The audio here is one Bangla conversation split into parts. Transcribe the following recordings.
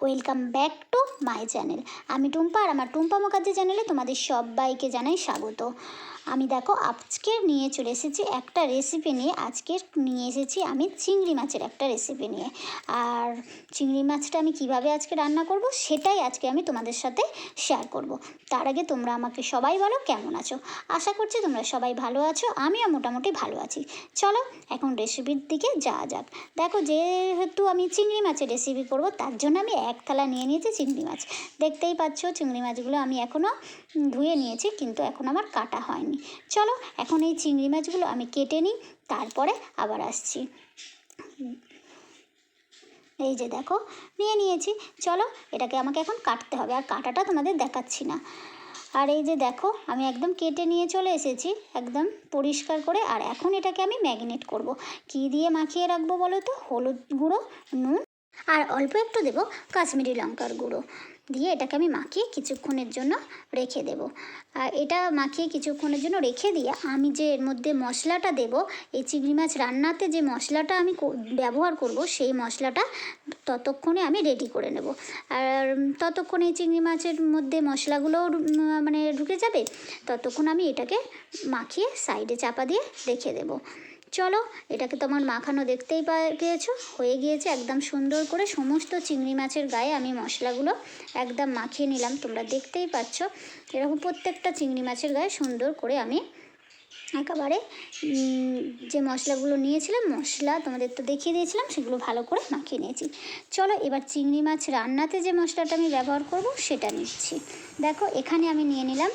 Welcome back to my channel আমি টুম্পা আর আমার টুম্পা মুখার্জি চ্যানেলে তোমাদের সবাইকে জানাই স্বাগত। আমি দেখো আজকে নিয়ে চলে এসেছি একটা রেসিপি নিয়ে। আজকে নিয়ে এসেছি আমি চিংড়ি মাছের একটা রেসিপি নিয়ে। আর চিংড়ি মাছটা আমি কীভাবে আজকে রান্না করব সেটাই আজকে আমি তোমাদের সাথে শেয়ার করব। তার আগে তোমরা আমাকে সবাই বলো কেমন আছো? আশা করছি তোমরা সবাই ভালো আছো, আমিও মোটামুটি ভালো আছি। চলো এখন রেসিপির দিকে যাওয়া যাক। দেখো যেহেতু আমি চিংড়ি মাছের রেসিপি করব, তার জন্য আমি এক থালা নিয়ে নিয়েছি চিংড়ি মাছ। দেখতেই পাচ্ছ, চিংড়ি মাছগুলো আমি এখনও ধুয়ে নিয়েছি, কিন্তু এখন আমার কাটা হয়নি। চলো, এখন এই চিংড়ি মাছগুলো আমি কেটে নিই, তারপরে আবার আসছি। এই যে দেখো, নিয়ে নিয়েছি। চলো, এটাকে আমাকে এখন কাটতে হবে, আর কাটাটা তোমাদের দেখাচ্ছি না। আর এই যে দেখো, আমি একদম কেটে নিয়ে চলে এসেছি, একদম পরিষ্কার করে। আর এখন এটাকে আমি ম্যাগনেট করব। কী দিয়ে মাখিয়ে রাখব বলো তো? হলুদ গুঁড়ো, নুন, আর অল্প একটু দেবো কাশ্মীরি লঙ্কার গুঁড়ো। দিয়ে এটাকে আমি মাখিয়ে কিছুক্ষণের জন্য রেখে দেব। আর এটা মাখিয়ে কিছুক্ষণের জন্য রেখে দিয়ে আমি যে এর মধ্যে মশলাটা দেব, এই চিংড়ি মাছ রান্নাতে যে মশলাটা আমি ব্যবহার করব, সেই মশলাটা ততক্ষণে আমি রেডি করে নেব। আর ততক্ষণে এই চিংড়ি মাছের মধ্যে মশলাগুলোও মানে ঢুকে যাবে, ততক্ষণ আমি এটাকে মাখিয়ে সাইডে চাপা দিয়ে রেখে দেবো। চলো, এটাকে তোমার মাখানো দেখতেই পেয়েছ? হয়ে গিয়েছে একদম সুন্দর করে সমস্ত চিংড়ি মাছের গায়ে আমি মশলাগুলো একদম মাখিয়ে নিলাম, তোমরা দেখতেই পাচ্ছ। এরকম প্রত্যেকটা চিংড়ি মাছের গায়ে সুন্দর করে আমি একেবারে যে মশলাগুলো নিয়েছিলাম, মশলা তোমাদের তো দেখিয়ে দিয়েছিলাম, সেগুলো ভালো করে মাখিয়ে নিয়েছি। চলো, এবার চিংড়ি মাছ রান্নাতে যে মশলাটা আমি ব্যবহার করব, সেটা নিচ্ছি। দেখো, এখানে আমি নিয়ে নিলাম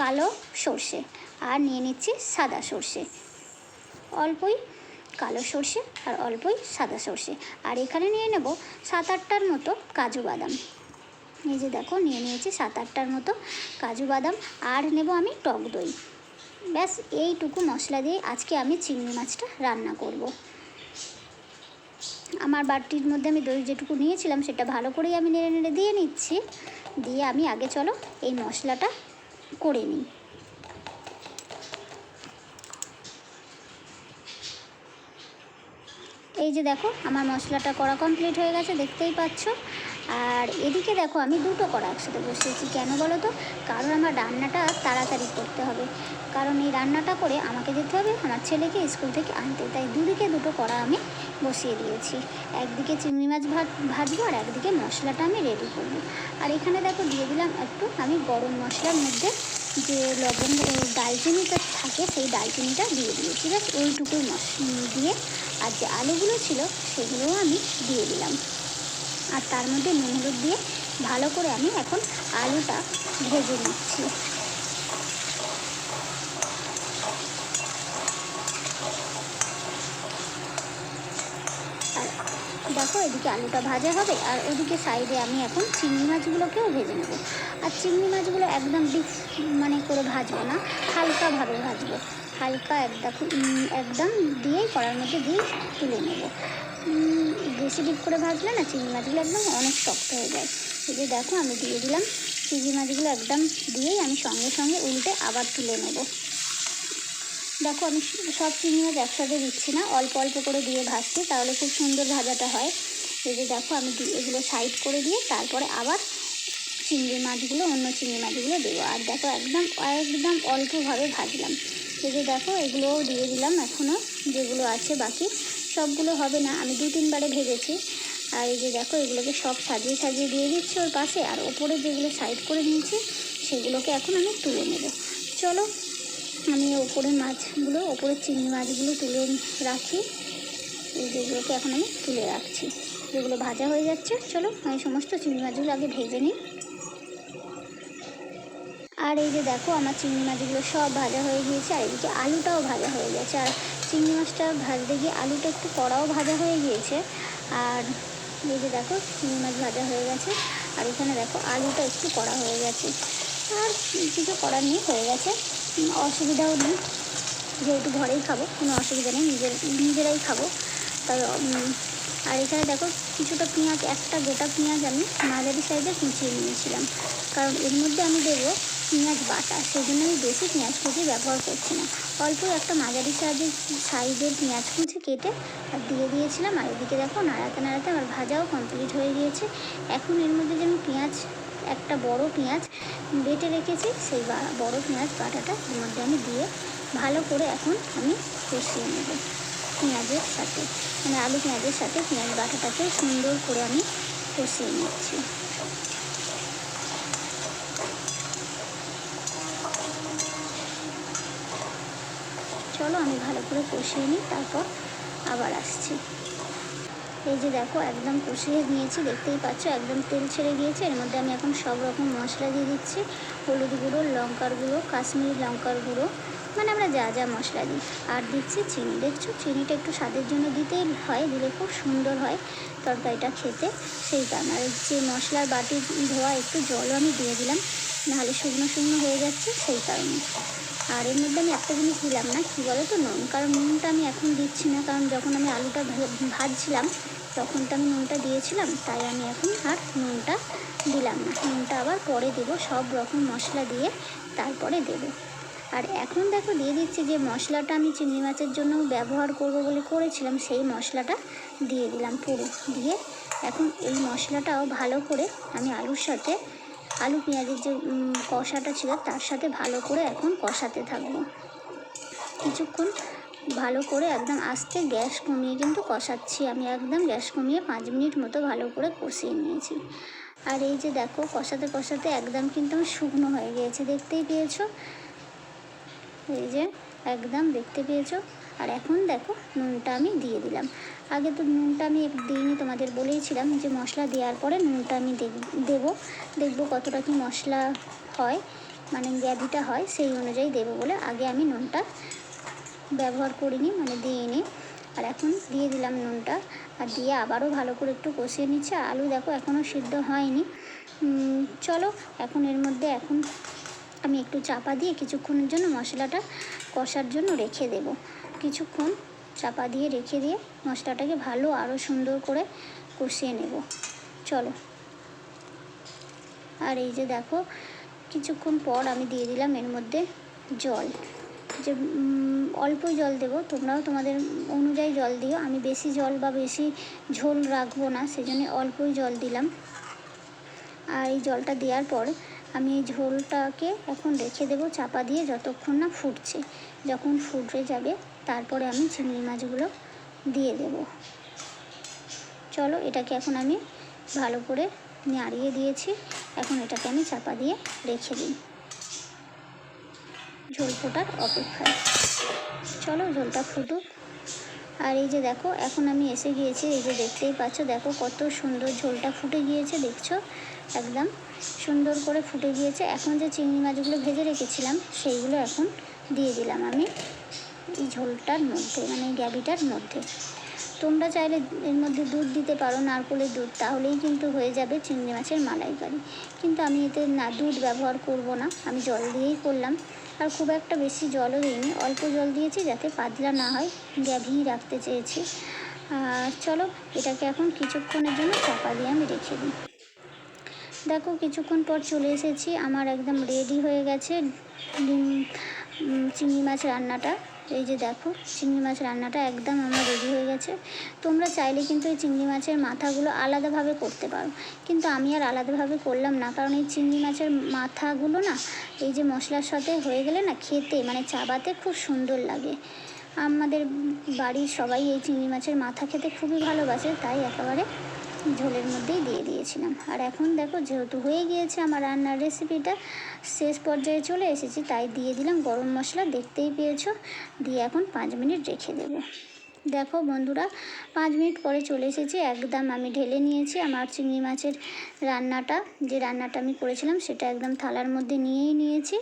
কালো সর্ষে, আর নিয়ে নিচ্ছি সাদা সর্ষে। অল্পই কালো সর্ষে আর অল্পই সাদা সর্ষে। আর এখানে নিয়ে নেব সাত আটটার মতো কাজু বাদাম। এই যে দেখো, নিয়ে নিয়েছি সাত আটটার মতো কাজু বাদাম। আর নেব আমি টক দই। ব্যাস, এইটুকু মশলা দিয়ে আজকে আমি চিংড়ি মাছটা রান্না করব। আমার বাটির মধ্যে আমি দই যেটুকু নিয়েছিলাম, সেটা ভালো করেই আমি নেড়ে নেড়ে দিয়ে নিচ্ছি। দিয়ে আমি আগে চলো এই মশলাটা করে নিই। এই যে দেখো, আমার মশলাটা করা কমপ্লিট হয়ে গেছে, দেখতেই পাচ্ছ। আর এদিকে দেখো, আমি দুটো কড়া একসাথে বসিয়েছি। কেন বলো তো? কারণ আমার রান্নাটা তাড়াতাড়ি করতে হবে। কারণ এই রান্নাটা করে আমাকে যেতে হবে, আমার ছেলেকে স্কুল থেকে আনতে। তাই দুদিকে দুটো কড়া আমি বসিয়ে দিয়েছি। একদিকে চিংড়ি মাছ ভাত, ভাজবো আর একদিকে মশলাটা আমি রেডি করব। আর এখানে দেখো, দিয়ে দিলাম একটু আমি গরম মশলার মধ্যে যে লবঙ্গ ও দালচিনিটা থাকে, সেই দালচিনিটা দিয়ে দিয়েছি। ব্যাস, ওইটুকুই মশ দিয়ে আর যে আলুগুলো ছিল, সেগুলোও আমি দিয়ে দিলাম। আর তার মধ্যে নুন হলুদ দিয়ে ভালো করে আমি এখন আলুটা ভেজে নিচ্ছি আর দেখো, এদিকে আলুটা ভাজা হবে আর ওদিকে সাইডে আমি এখন চিংড়ি মাছগুলোকেও ভেজে নেব। আর চিংড়ি মাছগুলো একদম ডিপ মানে করে ভাজবো না হালকাভাবে ভাজবো। হালকা একদম একদম দিয়েই কড়ার মধ্যে দিয়ে তুলে নেব। বেশি ডিপ করে ভাজলে না চিংড়ি মাছগুলো একদম অনেক শক্ত হয়ে যায়। এই যে দেখো, আমি দিয়ে দিলাম। চিংড়ি মাছগুলো একদম দিয়েই আমি সঙ্গে সঙ্গে উল্টে আবার তুলে নেব। দেখো, আমি সব চিংড়ি মাছ একসাথে দিচ্ছি না। অল্প অল্প করে দিয়ে ভাজছি, তাহলে খুব সুন্দর ভাজাটা হয়। এই যে দেখো, আমি এগুলো সাইড করে দিয়ে তারপরে আবার চিংড়ি মাছগুলো, অন্য চিংড়ি মাছগুলো দেবো। আর দেখো, একদম একদম অল্পভাবে ভাজলাম। এই যে দেখো, এগুলোও দিয়ে দিলাম এখনও, যেগুলো আছে বাকি। সবগুলো হবে না, আমি দু তিনবারে ভেজেছি। আর এই যে দেখো, এগুলোকে সব সাজিয়ে সাজিয়ে দিয়ে দিচ্ছি ওর পাশে। আর ওপরে যেগুলো সাইড করে নিয়েছি, সেগুলোকে এখন আমি তুলে নেব। চলো আমি ওপরের মাছগুলো ওপরের চিংড়ি মাছগুলো তুলে রাখি। এই যেগুলোকে এখন আমি তুলে রাখছি। যেগুলো ভাজা হয়ে যাচ্ছে। চলো, আমি সমস্ত চিংড়ি মাছগুলো আগে ভেজে নিই। আর এই যে দেখো, আমার চিংড়ি মাছগুলো সব ভাজা হয়ে গিয়েছে, আর এদিকে আলুটাও ভাজা হয়ে গেছে। আর চিংড়ি মাছটা ভাজতে গিয়ে আলুটা একটু কড়াও ভাজা হয়ে গিয়েছে। আর এই যে দেখো, চিংড়ি মাছ ভাজা হয়ে গেছে। আর এখানে দেখো, আলুটা একটু কড়া হয়ে গেছে। আর কিছু করার নেই, হয়ে গেছে। অসুবিধাও নেই। যেহেতু ঘরেই খাব, কোনো অসুবিধা নেই, নিজের নিজেরাই খাব। তাই আর এখানে দেখো, কিছুটা পেঁয়াজ, একটা গোটা পেঁয়াজ আমি মাঝারি সাইজে কুচিয়ে নিয়েছিলাম। কারণ এর মধ্যে আমি দেবো পেঁয়াজ বাটা সেই জন্য আমি বেশি পেঁয়াজ কুচি ব্যবহার করছি না। অল্প একটা মাঝারি সাইজের সাইজের পেঁয়াজ কুচি কেটে আর দিয়ে দিয়েছিলাম। আর এদিকে দেখো, নাড়াতে নাড়াতে আমার ভাজাও কমপ্লিট হয়ে গিয়েছে। এখন এর মধ্যে যে আমি পেঁয়াজ একটা বড় পেঁয়াজ বেটে রেখেছি, সেই বড় পেঁয়াজ বাটাটা এর মধ্যে আমি দিয়ে ভালো করে এখন আমি কষিয়ে নেব পেঁয়াজের সাথে। মানে আলু পেঁয়াজের সাথে পেঁয়াজ বাটাটাকে সুন্দর করে আমি কষিয়ে নিচ্ছি। চলো আমি ভালো করে কষিয়ে নিই, তারপর আবার আসছি। এই যে দেখো, একদম কষিয়ে নিয়েছি, দেখতেই পাচ্ছ, একদম তেল ছেড়ে গিয়েছে এর মধ্যে আমি এখন সব রকম মশলা দিয়ে দিচ্ছি। হলুদ গুঁড়ো, লঙ্কার গুঁড়ো, কাশ্মীরি লঙ্কার গুঁড়ো মানে আমরা যা যা মশলা দিই। আর দিচ্ছি চিনি। দেখছ, চিনিটা একটু স্বাদের জন্য দিতেই হয়, দিলে খুব সুন্দর হয় তরকারিটা খেতে। সেই কারণে আর যে মশলার বাটি ধোয়া, একটু জলও আমি দিয়ে দিলাম, নাহলে শুকনো শুকনো হয়ে যাচ্ছে, সেই কারণে। আর এর মধ্যে আমি একটা জিনিস দিলাম না, কী বলো তো নুন। কারণ নুনটা আমি এখন দিচ্ছি না, কারণ যখন আমি আলুটা ভাজছিলাম, তখন তো আমি নুনটা দিয়েছিলাম, তাই আমি এখন আর নুনটা দিলাম না। নুনটা আবার পরে দেবো, সব রকম মশলা দিয়ে তারপরে দেবো। আর এখন দেখো, দিয়ে দিচ্ছি যে মশলাটা আমি চিংড়ি মাছের জন্য ব্যবহার করব বলে করেছিলাম, সেই মশলাটা দিয়ে দিলাম পুরো। দিয়ে এখন এই মশলাটাও ভালো করে আমি আলুর সাথে আলু পেঁয়াজের যে কষাটা ছিল, তার সাথে ভালো করে এখন কষাতে থাকব। কিছুক্ষণ ভালো করে একদম আস্তে গ্যাস কমিয়ে কিন্তু কষাচ্ছি। আমি একদম গ্যাস কমিয়ে পাঁচ মিনিট মতো ভালো করে কষিয়ে নিয়েছি। আর এই যে দেখো, কষাতে কষাতে একদম কিন্তু আমার শুকনো হয়ে গিয়েছে, দেখতেই পেয়েছ? এই যে, একদম দেখতে পেয়েছ? আর এখন দেখো, নুনটা আমি দিয়ে দিলাম। আগে তো নুনটা আমি দিইনি, তোমাদের বলেইছিলাম যে মশলা দেওয়ার পরে নুনটা আমি দেব- দেখব কতটা কি মশলা হয় মানে গ্যাভিটা হয়, সেই অনুযায়ী দেবো বলে আগে আমি নুনটা ব্যবহার করিনি মানে দিইনি। আর এখন দিয়ে দিলাম নুনটা, আর দিয়ে আবারও ভালো করে একটু কষিয়ে নিচ্ছে। আলু দেখো এখনও সিদ্ধ হয়নি। চলো, এখন এর মধ্যে এখন আমি একটু চাপা দিয়ে কিছুক্ষণের জন্য মশলাটা কষার জন্য রেখে দেব। কিছুক্ষণ চাপা দিয়ে রেখে দিয়ে মশলাটাকে ভালো আরও সুন্দর করে কষিয়ে নেব। চলো। আর এই যে দেখো, কিছুক্ষণ পর আমি দিয়ে দিলাম এর মধ্যে জল। যে অল্প জল দেবো, তোমরাও তোমাদের অনুযায়ী জল দিও। আমি বেশি জল বা বেশি ঝোল রাখব না, সেজন্য অল্পই জল দিলাম। আর এই জলটা দেওয়ার পর আমি এই ঝোলটাকে এখন রেখে দেবো চাপা দিয়ে যতক্ষণ না ফুটছে। যখন ফুটে যাবে তারপরে আমি চিংড়ি মাছগুলো দিয়ে দেব। চলো এটাকে এখন আমি ভালো করে নাড়িয়ে দিয়েছি। এখন এটাকে আমি চাপা দিয়ে রেখে দিই। ঝোল ফোটার অপেক্ষায়। চলো ঝোলটা ফুটুক। আর এই যে দেখো, এখন আমি এসে গিয়েছি, এই যে দেখতেই পাচ্ছ, দেখো কত সুন্দর ঝোলটা ফুটে গিয়েছে, দেখছ? একদম সুন্দর করে ফুটে গিয়েছে। এখন যে চিংড়ি মাছগুলো ভেজে রেখেছিলাম, সেইগুলো এখন দিয়ে দিলাম আমি। এই ঝোলটার মধ্যে মানে গ্যাবিটার মধ্যে। তোমরা চাইলে এর মধ্যে দুধ দিতে পারো, নারকোলের দুধ, তাহলেই কিন্তু হয়ে যাবে চিংড়ি মাছের মালাইকারি। কিন্তু আমি এতে না, দুধ ব্যবহার করব না, আমি জল দিয়েই করলাম। আর খুব একটা বেশি জলও দিইনি, অল্প জল দিয়েছি যাতে পাতলা না হয়, গ্যাভি রাখতে চেয়েছি। আর চলো, এটাকে এখন কিছুক্ষণের জন্য চাপা দিয়ে আমি রেখে দিই। দেখো, কিছুক্ষণ পর চলে এসেছি, আমার একদম রেডি হয়ে গেছে ডিম চিংড়ি মাছ রান্নাটা। এই যে দেখো, চিংড়ি মাছ রান্নাটা একদম আমার রেডি হয়ে গেছে। তোমরা চাইলে কিন্তু এই চিংড়ি মাছের মাথাগুলো আলাদাভাবে করতে পারো। কিন্তু আমি আর আলাদাভাবে করলাম না, কারণ এই চিংড়ি মাছের মাথাগুলো না, এই যে মশলার সাথে হয়ে গেলে না খেতে মানে চাবাতে খুব সুন্দর লাগে। আমাদের বাড়ির সবাই এই চিংড়ি মাছের মাথা খেতে খুবই ভালোবাসে, তাই একেবারে ঝোলের মধ্যেই দিয়ে দিয়েছিলাম। আর এখন দেখো, যেহেতু হয়ে গিয়েছে আমার রান্নার রেসিপিটা শেষ পর্যায়ে চলে এসেছি, তাই দিয়ে দিলাম গরম মশলা, দেখতেই পেয়েছ। দিয়ে এখন পাঁচ মিনিট রেখে দেবো। দেখো বন্ধুরা, পাঁচ মিনিট পরে চলে এসেছি, একদম আমি ঢেলে নিয়েছি আমার চিংড়ি মাছের রান্নাটা। যে রান্নাটা আমি করেছিলাম, সেটা একদম থালার মধ্যে নিয়েই নিয়েছি।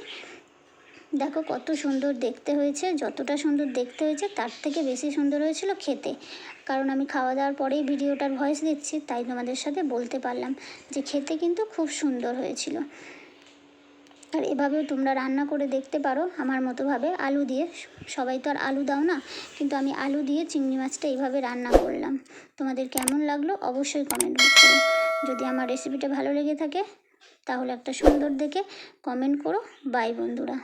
দেখো কত সুন্দর দেখতে হয়েছে, যতটা সুন্দর দেখতে হয়েছে তার থেকে বেশি সুন্দর হয়েছিল খেতে। কারণ আমি খাওয়া দাওয়ার পরেই ভিডিওটার ভয়েস দিচ্ছি, তাই তোমাদের সাথে বলতে পারলাম যে খেতে কিন্তু খুব সুন্দর হয়েছিল। আর এভাবেও তোমরা রান্না করে দেখতে পারো আমার মতোভাবে আলু দিয়ে। সবাই তো আর আলু দাও না, কিন্তু আমি আলু দিয়ে চিংড়ি মাছটা এইভাবে রান্না করলাম। তোমাদের কেমন লাগল অবশ্যই কমেন্ট করো যদি আমার রেসিপিটা ভালো লেগে থাকে, তাহলে একটা সুন্দর দেখে কমেন্ট করো। বাই বন্ধুরা।